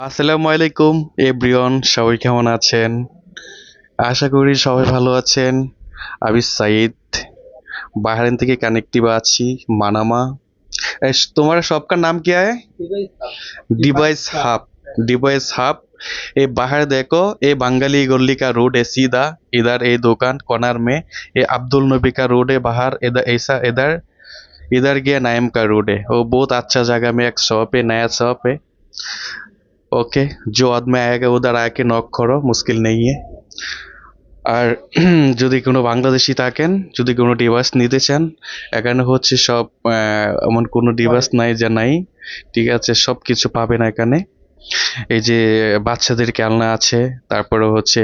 আসসালামু আলাইকুম এভরিওয়ান সবাই কেমন আছেন আশা করি সবাই ভালো আছেন আমি সাইদ বাহরাইন থেকে কানেক্টিভ আছি মানামা এ, তোমার शॉप का नाम क्या है डिवाइस हब डिवाइस हब ये बाहर देखो ये बंगाली गली का रोड है सीधा इधर ये दुकान कॉर्नर में ये अब्दुल नबी का रोड है बाहर इधर ऐसा इधर इधर गया नाइम का रोड है वो बहुत अच्छा जगह में एक शॉप है नया शॉप है ओके जो आदमी आएगा उधर आके नॉक करो मुश्किल नहीं है আর যদি কোনো বাংলাদেশি থাকেন যদি কোনো ডিভাইস নিতে চান এখানে হচ্ছে সব আহ, এমন কোনো ডিভাইস নাই যা নাই ঠিক আছে সব কিছু পাবেন এখানে এই যে বাচ্চাদের খেলনা আছে তারপরে হচ্ছে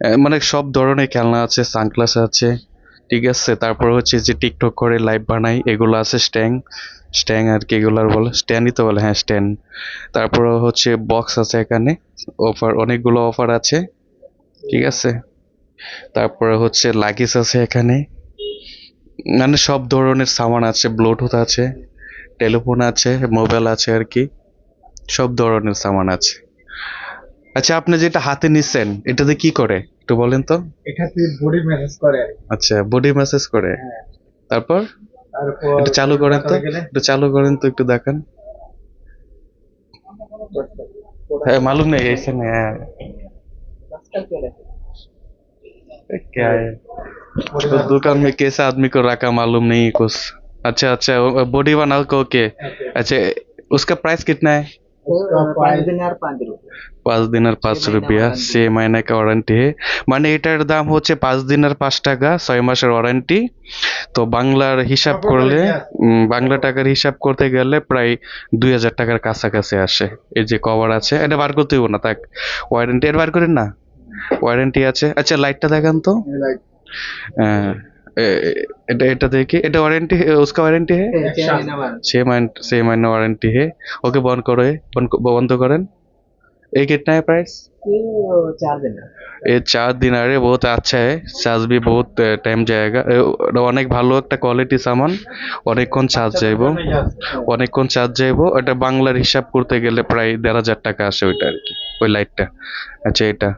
আহ, মানে সব ধরনের খেলনা আছে সানগ্লাস আছে ঠিক আছে, তারপর হচ্ছে যে টিকটক করে লাইভ বানাই, এগুলো আছে স্ট্যাং স্ট্যাং আর কি এগুলো আর বলে স্ট্যান্ডই তো বলে হ্যাঁ স্ট্যান্ড তারপর হচ্ছে বক্স আছে এখানে অফার অনেকগুলো অফার আছে, ঠিক আছে। তারপরে হচ্ছে লাগেজ আছে এখানে মানে সব ধরনের সামান আছে ব্লুটুথ আছে টেলিফোন আছে মোবাইল আছে আর কি, সব ধরনের সামান আছে। আচ্ছা আপনি যেটা হাতে নিচ্ছেন এটাতে কি করে একটু বলেন তো এটাতে বডি ম্যানেজ করে আচ্ছা বডি ম্যাসেজ করে হ্যাঁ তারপর তারপর একটু চালু করেন তো গেলে একটু চালু করেন তো একটু দেখান है मालूम नहीं ऐसे नहीं है क्या है तो दुकान में कैसा आदमी को रखा मालूम नहीं कुछ अच्छा अच्छा बॉडी बनाओ को के अच्छा उसका प्राइस कितना है পাঁচ দিন আর পাঁচ আর রুপিয়া সে মাইনে কা ওয়ারেন্টি মানে এটার দাম হচ্ছে পাঁচ দিন আর পাঁচ টাকা ছয় মাসের ওয়ারেন্টি তো বাংলার হিসাব করলে বাংলা টাকার হিসাব করতে গেলে প্রায় দুই হাজার টাকার কাছাকাছি আসে এই যে কভার আছে এটা বার করতে হইব না থাক ওয়ারেন্টি এর বার করেন না ওয়ারেন্টি আছে আচ্ছা লাইটটা দেখান তো আহ, এ- এ- এটা এটা দেখি এটা ওয়ারেন্টি उसका वारंटी है छह महीने छह महीने वारंटी है ओके बंद करो ये बंद बंद करें ये कितना है प्राइस চার দিন ये चार दिन अरे बहुत अच्छा है চার্জ भी बहुत টাইম जाएगा এ, ওটা অনেক ভালো একটা কোয়ালিটি সামান অনেকক্ষণ চার্জ যাইবো অনেকক্ষণ চার্জ যাইবো এটা বাংলার হিসাব করতে গেলে প্রায় দেড় হাজার টাকা আসে ওইটা আর কি ওই লাইটটা আচ্ছা এটা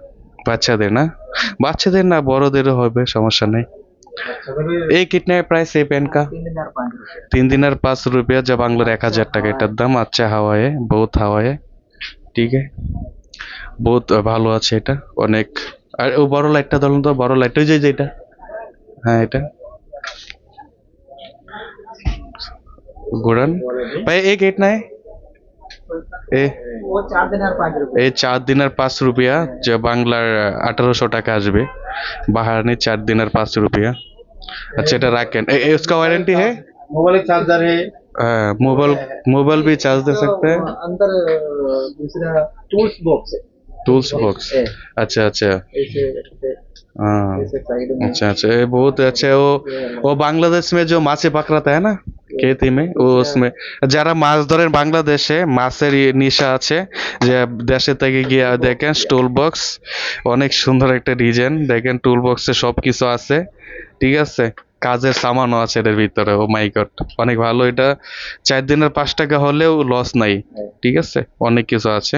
বাচ্চাদের না বাচ্চাদের না বড়দেরও হবে সমস্যা নেই এই कितना है प्राइस है पेन का তিন দিন আর পাঁচ রুপি তিন দিনের পাঁচ রুপিয়া যা বাংলার এক হাজার টাকা এটার দাম আচ্ছা হাওয়া है বহুত হাওয়া है ঠিক है বহুত ভালো আছে এটা অনেক আর ও বড় লাইটটা ধরুন তো বড় লাইট ওই যে যে এটা হ্যাঁ এটা ঘোরান ভাই এই कितना है এ ও চার দিন আর পাঁচ রুপি এই চার দিনের পাঁচ রুপিয়া যা বাংলার আঠারোশো টাকা আসবে বাহারানি চার দিনের পাঁচ রুপিয়া আচ্ছা এটা রাখেন ए, ए, उसका वारंटी है मोबाइल चार्जर है हाँ, मोबाइल मोबाइल भी चार्ज दे सकते हैं अंदर दूसरा टूल्स बॉक्स है टूल्स बॉक्स है अच्छा अच्छा ऐसे ऐसे हाँ ऐसे साइड में अच्छा अच्छा ये बहुत अच्छा है वो वो बांग्लादेश में जो माछे पकड़ाता है ना खेती में ও उसमें যারা মাছ ধরেন বাংলাদেশে মাছের ই- নিশা আছে যে দেশে থেকে গিয়ে দেখেন টুল বক্স অনেক সুন্দর একটা ডিজাইন দেখেন টুল বক্সে সব কিছু আছে ঠিক আছে কাজের সামানও আছে এটার ভিতরে ও মাই গড অনেক ভালো এটা চার দিনের পাঁচ টাকা হলেও লস নাই ঠিক আছে অনেক কিছু আছে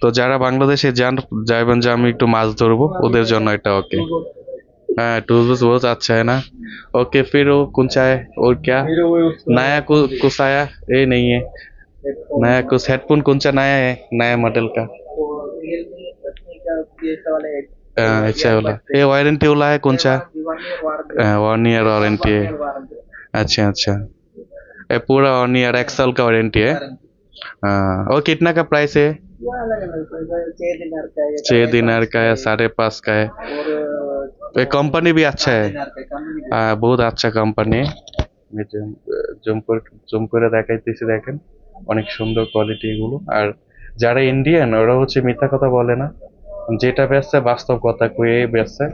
তো যারা বাংলাদেশে যান যাবেন যে আমি একটু মাছ ধরবো ওদের জন্য এটা ওকে हाँ टूल बॉक्स बहुत अच्छा है ना ओके फिर वो सा है और क्या? नया कुछ कुछ आया ये नहीं है। नया कुछ हेडफोन कौन सा नया है नया मॉडल का। अच्छा वाला। ये वारंटी वाला है कौन सा वन ईयर वारंटी है। अच्छा अच्छा। ये पूरा वन ईयर एक्सल का वारंटी है। हाँ और कितना का प्राइस है? छह दिनार का है छः दिनार का है साढ़े पाँच का है। और ये कंपनी भी अच्छा है दिनार का कम भी হ্যাঁ বহুত আচ্ছা কোম্পানি জুম করে জুম করে দেখাইতেছি দেখেন অনেক সুন্দর কোয়ালিটি এগুলো আর যারা ইন্ডিয়ান ওরা হচ্ছে মিথ্যা কথা বলে না যেটা বেচছে বাস্তব কথা কয়ে বেচছে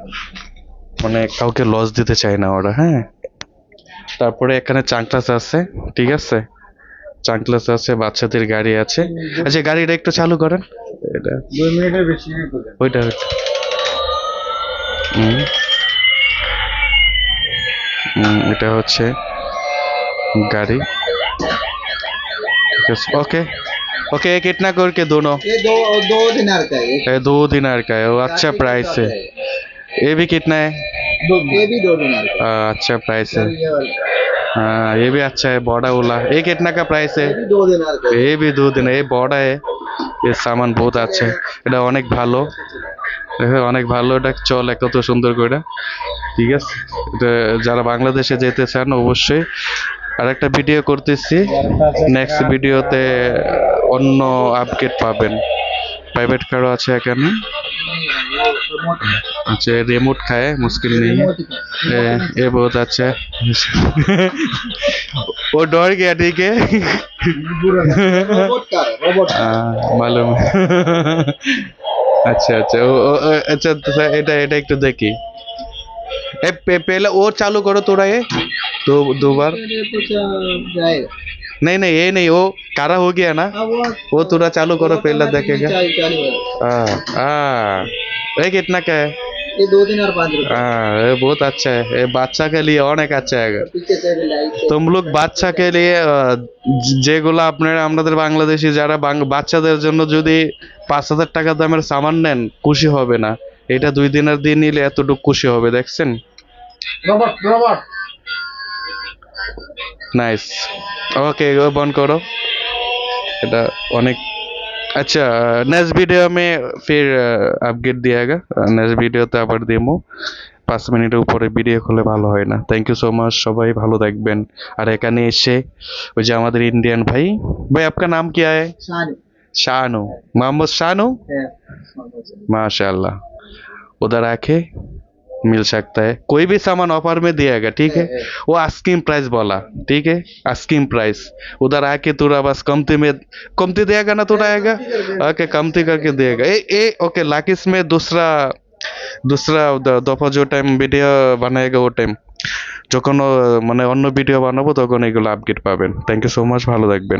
মানে কাউকে লস দিতে চায় না ওরা হ্যাঁ তারপরে এখানে চাংক্লাস আছে ঠিক আছে চাংক্লাস আছে বাচ্চাদের গাড়ি আছে আচ্ছা গাড়িটা একটু চালু করেন এটা দুই মিনিটের বেশি করে ওইটা হচ্ছে হুম হুম, এটা হচ্ছে গাড়ি ঠিক আছে ওকে ओके ये कितना करके दोनों ये दो दो दिनार का है ये दो दिनार का है वो अच्छा प्राइस है ये भी कितना है दो ये भी दो दिनार का आ, अच्छा प्राइस है ये वाला हाँ ये भी अच्छा है बड़ा वाला ये कितना का प्राइस है ये भी दो दिनार का ये भी दो दिन এই বড়া এ এর সামান বহুত আছে এটা অনেক ভালো দেখো অনেক ভালো এটা চলে কত সুন্দর করে ঠিক আছে এটা যারা বাংলাদেশে যেতে চান অবশ্যই আর একটা ভিডিও করতেছি নেক্সট ভিডিওতে অন্য আপডেট পাবেন প্রাইভেট কারও আছে এখানে আচ্ছা রিমোট খায় মুশকিল নেই है। ए, ये बहुत अच्छा है वो डर गया ठीक है रोबोट का है रोबोट का हाँ, मालूम है अच्छा अच्छा वो वो- वो- अच्छा तो सर, এটা এটা একটু দেখি এ পে- पहले और चालू करो थोड़ा ये दो दो बार ये कुछ अ, जाएगा नहीं नहीं ये नहीं वो कारा हो गया ना हाँ वो वो थोड़ा चालू करो पहले देखेगा चालू चालू है हाँ हाँ ये कितना का है ये दो दिन और पाँच रुपए हाँ ये बहुत अच्छा है ये বাচ্চা के लिए অনেক अच्छा है पीछे से भी लाइट है। তোম লোক বাচ্চাকে নিয়ে আহ, যে- যেগুলো আপনারা আমাদের বাংলাদেশি যারা বাং- বাচ্চাদের জন্য যদি পাঁচ হাজার টাকা দামের সামান নেন খুশি হবে না এটা দুই দিনের দিন নিলে এতটুকু খুশি হবে দেখছেন रोबोट रोबोट নাইস ওকে এগুলো বন্ধ করো এটা অনেক আচ্ছা নেক্সট ভিডিও মে ফির আপডেট দিয়েগা নেক্সট ভিডিওতে আবার দেবো পাঁচ মিনিটের উপরে ভিডিও খুলে ভালো হয় না থ্যাংক ইউ সো মাচ সবাই ভালো থাকবেন আর এখানে এসে ওই যে আমাদের ইন্ডিয়ান ভাই ভাই আপনার নাম কি है शान शानू मोहम्मद शानू है माशाल्लाह उधर आके मिल सकता है कोई भी सामान ऑफर में दिएगा ठीक है वो आस्किंग प्राइस बोला ठीक है आस्किंग प्राइस उधर आके थोड़ा बस कमती में कमती देगा ना थोड़ा आएगा ओके कमती करके देगा ए ए ओके लाकिस में दूसरा दूसरा द- দফা যে টাইম ভিডিও বানায়েগা ও টাইম যখন ও, মানে অন্য ভিডিও বানাবো তখন এগুলো আপডেট পাবেন থ্যাংক ইউ সো মাচ ভালো থাকবেন